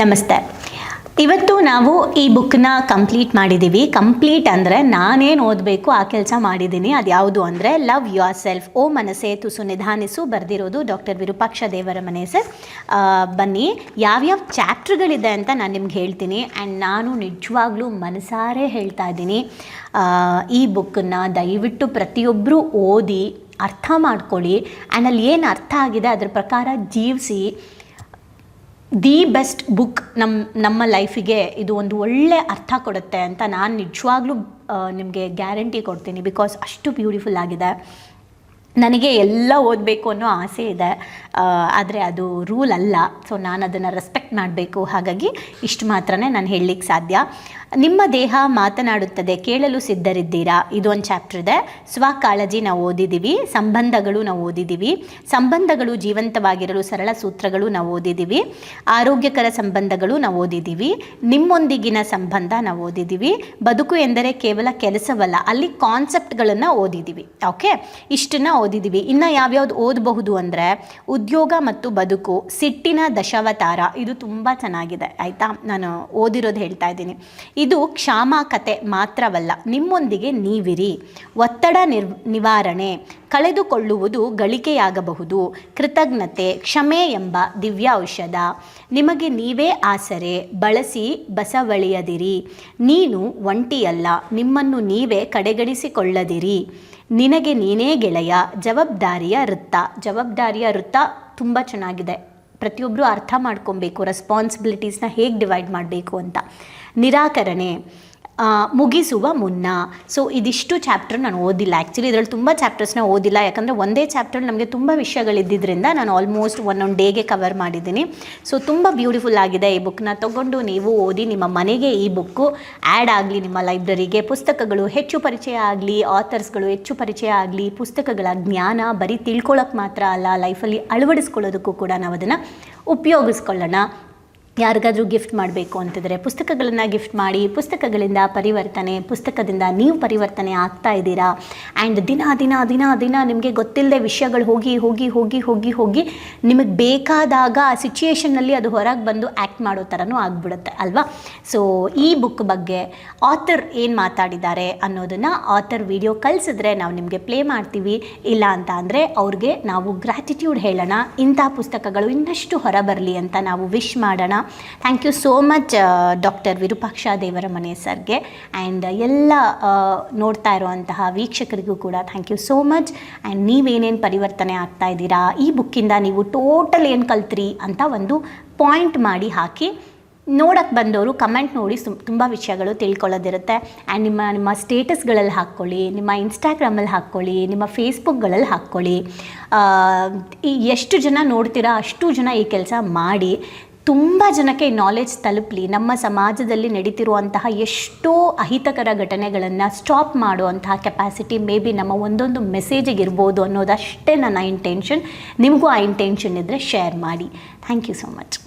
ನಮಸ್ತೆ. ಇವತ್ತು ನಾವು ಈ ಬುಕ್ನ ಕಂಪ್ಲೀಟ್ ಮಾಡಿದ್ದೀವಿ ಕಂಪ್ಲೀಟ್ ಅಂದರೆ ನಾನೇನು ಓದಬೇಕು, ಆ ಕೆಲಸ ಮಾಡಿದ್ದೀನಿ ಅದು ಯಾವುದು ಅಂದರೆ ಲವ್ ಯುವರ್ ಸೆಲ್ಫ್ ಓ ಮನಸ್ಸೇ ತುಸು ನಿಧಾನಿಸು ಬರೆದಿರೋದು ಡಾಕ್ಟರ್ ವಿರೂಪಾಕ್ಷ ದೇವರ ಮನೆ ಸರ್. ಬನ್ನಿ, ಯಾವ್ಯಾವ ಚಾಪ್ಟ್ರ್ಗಳಿದೆ ಅಂತ ನಾನು ನಿಮ್ಗೆ ಹೇಳ್ತೀನಿ. ಆ್ಯಂಡ್ ನಾನು ನಿಜವಾಗ್ಲೂ ಮನಸಾರೆ ಹೇಳ್ತಾ ಇದ್ದೀನಿ. ಈ ಬುಕ್ಕನ್ನು ದಯವಿಟ್ಟು ಪ್ರತಿಯೊಬ್ಬರೂ ಓದಿ, ಅರ್ಥ ಮಾಡ್ಕೊಳ್ಳಿ. ಆ್ಯಂಡ್ ಅಲ್ಲಿ ಏನು ಅರ್ಥ ಆಗಿದೆ ಅದ್ರ ಪ್ರಕಾರ ಜೀವಿಸಿ. ದಿ ಬೆಸ್ಟ್ ಬುಕ್ ನಮ್ಮ ನಮ್ಮ ಲೈಫಿಗೆ ಇದು ಒಂದು ಒಳ್ಳೆ ಅರ್ಥ ಕೊಡುತ್ತೆ ಅಂತ ನಾನು ನಿಜವಾಗ್ಲೂ ನಿಮಗೆ ಗ್ಯಾರಂಟಿ ಕೊಡ್ತೀನಿ. ಬಿಕಾಸ್ ಅಷ್ಟು ಬ್ಯೂಟಿಫುಲ್ ಆಗಿದೆ. ನನಗೆ ಎಲ್ಲ ಓದಬೇಕು ಅನ್ನೋ ಆಸೆ ಇದೆ. ಆದರೆ ಅದು ರೂಲ್ ಅಲ್ಲ. ಸೊ ನಾನು ಅದನ್ನು ರೆಸ್ಪೆಕ್ಟ್ ಮಾಡಬೇಕು. ಹಾಗಾಗಿ ಇಷ್ಟು ಮಾತ್ರನೇ ನಾನು ಹೇಳಲಿಕ್ಕೆ ಸಾಧ್ಯ. ನಿಮ್ಮ ದೇಹ ಮಾತನಾಡುತ್ತದೆ, ಕೇಳಲು ಸಿದ್ಧರಿದ್ದೀರಾ? ಇದು ಒಂದು ಚಾಪ್ಟರ್ ಇದೆ. ಸ್ವಕಾಳಜಿ ನಾವು ಓದಿದ್ದೀವಿ ಸಂಬಂಧಗಳು ನಾವು ಓದಿದ್ದೀವಿ ಸಂಬಂಧಗಳು ಜೀವಂತವಾಗಿರಲು ಸರಳ ಸೂತ್ರಗಳು ನಾವು ಓದಿದ್ದೀವಿ ಆರೋಗ್ಯಕರ ಸಂಬಂಧಗಳು ನಾವು ಓದಿದ್ದೀವಿ ನಿಮ್ಮೊಂದಿಗಿನ ಸಂಬಂಧ ನಾವು ಓದಿದ್ದೀವಿ ಬದುಕು ಎಂದರೆ ಕೇವಲ ಕೆಲಸವಲ್ಲ, ಅಲ್ಲಿ ಕಾನ್ಸೆಪ್ಟ್ಗಳನ್ನು ಓದಿದ್ದೀವಿ ಓಕೆ ಇಷ್ಟನ್ನ ಓದಿದ್ದೀವಿ ಇನ್ನು ಯಾವ್ಯಾವ್ದು ಓದಬಹುದು ಅಂದರೆ, ಉದ್ಯೋಗ ಮತ್ತು ಬದುಕು, ಸಿಟ್ಟಿನ ದಶಾವತಾರ, ಇದು ತುಂಬ ಚೆನ್ನಾಗಿದೆ, ಆಯಿತಾ? ನಾನು ಓದಿರೋದು ಹೇಳ್ತಾ ಇದ್ದೀನಿ. ಇದು ಕ್ಷಾಮ ಕತೆ ಮಾತ್ರವಲ್ಲ, ನಿಮ್ಮೊಂದಿಗೆ ನೀವಿರಿ. ಒತ್ತಡ ನಿರ್ ನಿವಾರಣೆ, ಕಳೆದುಕೊಳ್ಳುವುದು ಗಳಿಕೆಯಾಗಬಹುದು. ಕೃತಜ್ಞತೆ, ಕ್ಷಮೆ ಎಂಬ ದಿವ್ಯ ಔಷಧ ನಿಮಗೆ ನೀವೇ ಆಸರೆ, ಬಳಸಿ ಬಸವಳಿಯದಿರಿ. ನೀನು ಒಂಟಿಯಲ್ಲ, ನಿಮ್ಮನ್ನು ನೀವೇ ಕಡೆಗಣಿಸಿಕೊಳ್ಳದಿರಿ. ನಿನಗೆ ನೀನೇ ಗೆಳೆಯ, ಜವಾಬ್ದಾರಿಯ ವೃತ್ತ. ಜವಾಬ್ದಾರಿಯ ವೃತ್ತ ತುಂಬ ಚೆನ್ನಾಗಿದೆ. ಪ್ರತಿಯೊಬ್ಬರು ಅರ್ಥ ಮಾಡ್ಕೊಬೇಕು ರೆಸ್ಪಾನ್ಸಿಬಿಲಿಟೀಸ್ನ ಹೇಗೆ ಡಿವೈಡ್ ಮಾಡಬೇಕು ಅಂತ. ನಿರಾಕರಣೆ ಮುಗಿಸುವ ಮುನ್ನ. ಸೊ ಇದಿಷ್ಟು ಚಾಪ್ಟರ್ ನಾನು ಓದಿಲ್ಲ. ಆ್ಯಕ್ಚುಲಿ ಇದರಲ್ಲಿ ತುಂಬ ಚಾಪ್ಟರ್ಸ್ನ ಓದಿಲ್ಲ. ಯಾಕಂದರೆ ಒಂದೇ ಚಾಪ್ಟರ್ ನಮಗೆ ತುಂಬ ವಿಷಯಗಳಿದ್ದಿದ್ದರಿಂದ ನಾನು ಆಲ್ಮೋಸ್ಟ್ ಒಂದೊಂದು ಡೇಗೆ ಕವರ್ ಮಾಡಿದ್ದೀನಿ. ಸೊ ತುಂಬ ಬ್ಯೂಟಿಫುಲ್ ಆಗಿದೆ ಈ ಬುಕ್ನ ತಗೊಂಡು ನೀವು ಓದಿ ನಿಮ್ಮ ಮನೆಗೆ ಈ ಬುಕ್ಕು ಆ್ಯಡ್ ಆಗಲಿ, ನಿಮ್ಮ ಲೈಬ್ರರಿಗೆ ಪುಸ್ತಕಗಳು ಹೆಚ್ಚು ಪರಿಚಯ ಆಗಲಿ ಆಥರ್ಸ್ಗಳು ಹೆಚ್ಚು ಪರಿಚಯ ಆಗಲಿ, ಪುಸ್ತಕಗಳ ಜ್ಞಾನ ಬರೀ ತಿಳ್ಕೊಳ್ಳೋಕೆ ಮಾತ್ರ ಅಲ್ಲ ಲೈಫಲ್ಲಿ ಅಳವಡಿಸ್ಕೊಳ್ಳೋದಕ್ಕೂ ಕೂಡ ನಾವು ಅದನ್ನು ಉಪಯೋಗಿಸ್ಕೊಳ್ಳೋಣ. ಯಾರಿಗಾದ್ರೂ ಗಿಫ್ಟ್ ಮಾಡಬೇಕು ಅಂತಿದ್ರೆ ಪುಸ್ತಕಗಳನ್ನು ಗಿಫ್ಟ್ ಮಾಡಿ, ಪುಸ್ತಕಗಳಿಂದ ಪರಿವರ್ತನೆ, ಪುಸ್ತಕದಿಂದ ನೀವು ಪರಿವರ್ತನೆ ಆಗ್ತಾ ಇದ್ದೀರಾ? ಆ್ಯಂಡ್ ದಿನ ದಿನ ದಿನ ದಿನ ನಿಮಗೆ ಗೊತ್ತಿಲ್ಲದೆ ವಿಷಯಗಳು ಹೋಗಿ ಹೋಗಿ ಹೋಗಿ ಹೋಗಿ ಹೋಗಿ ನಿಮಗೆ ಬೇಕಾದಾಗ ಆ ಸಿಚುಯೇಷನ್ನಲ್ಲಿ ಅದು ಹೊರಗೆ ಬಂದು ಆ್ಯಕ್ಟ್ ಮಾಡೋ ಥರನೂ ಆಗ್ಬಿಡುತ್ತೆ, ಅಲ್ವಾ? ಸೊ ಈ ಬುಕ್ ಬಗ್ಗೆ ಆಥರ್ ಏನು ಮಾತಾಡಿದ್ದಾರೆ ಅನ್ನೋದನ್ನು ಆಥರ್ ವಿಡಿಯೋ ಕಳಿಸಿದ್ರೆ ನಾವು ನಿಮಗೆ ಪ್ಲೇ ಮಾಡ್ತೀವಿ. ಇಲ್ಲ ಅಂತ ಅಂದರೆ ಅವ್ರಿಗೆ ನಾವು ಗ್ರ್ಯಾಟಿಟ್ಯೂಡ್ ಹೇಳೋಣ, ಇಂಥ ಪುಸ್ತಕಗಳು ಇನ್ನಷ್ಟು ಹೊರಬರಲಿ ಅಂತ ನಾವು ವಿಶ್ ಮಾಡೋಣ. Thank you so much doctor Virupaksha Devaramane ಸರ್ಗೆ ಆ್ಯಂಡ್ ಎಲ್ಲ ನೋಡ್ತಾ ಇರುವಂತಹ ವೀಕ್ಷಕರಿಗೂ ಕೂಡ thank you so much and ನೀವೇನೇನು ಪರಿವರ್ತನೆ ಆಗ್ತಾ ಇದ್ದೀರಾ? ಈ ಬುಕ್ಕಿಂದ ನೀವು ಟೋಟಲ್ ಏನು ಕಲ್ತ್ರಿ ಅಂತ ಒಂದು ಪಾಯಿಂಟ್ ಮಾಡಿ ಹಾಕಿ ನೋಡಕ್ಕೆ ಬಂದವರು ಕಮೆಂಟ್ ನೋಡಿ ಸುಮ್, ತುಂಬ ವಿಷಯಗಳು ತಿಳ್ಕೊಳ್ಳೋದಿರುತ್ತೆ. ಆ್ಯಂಡ್ ನಿಮ್ಮ ನಿಮ್ಮ ಸ್ಟೇಟಸ್ಗಳಲ್ಲಿ ಹಾಕ್ಕೊಳ್ಳಿ, ನಿಮ್ಮ ಇನ್ಸ್ಟಾಗ್ರಾಮಲ್ಲಿ ಹಾಕ್ಕೊಳ್ಳಿ, ನಿಮ್ಮ ಫೇಸ್ಬುಕ್ಗಳಲ್ಲಿ ಹಾಕ್ಕೊಳ್ಳಿ. ಈ ಎಷ್ಟು ಜನ ನೋಡ್ತೀರಾ ಅಷ್ಟು ಜನ ಈ ಕೆಲಸ ಮಾಡಿ. ತುಂಬ ಜನಕ್ಕೆ ಈ ನಾಲೆಜ್ ತಲುಪಲಿ. ನಮ್ಮ ಸಮಾಜದಲ್ಲಿ ನಡೀತಿರುವಂತಹ ಎಷ್ಟೋ ಅಹಿತಕರ ಘಟನೆಗಳನ್ನು ಸ್ಟಾಪ್ ಮಾಡುವಂತಹ ಕೆಪಾಸಿಟಿ ಮೇ ಬಿ ನಮ್ಮ ಒಂದೊಂದು ಮೆಸೇಜಿಗೆ ಇರ್ಬೋದು ಅನ್ನೋದಷ್ಟೇ ನನ್ನ ಇಂಟೆನ್ಷನ್ ನಿಮಗೂ ಆ ಇಂಟೆನ್ಷನ್ ಇದ್ದರೆ ಶೇರ್ ಮಾಡಿ. Thank you so much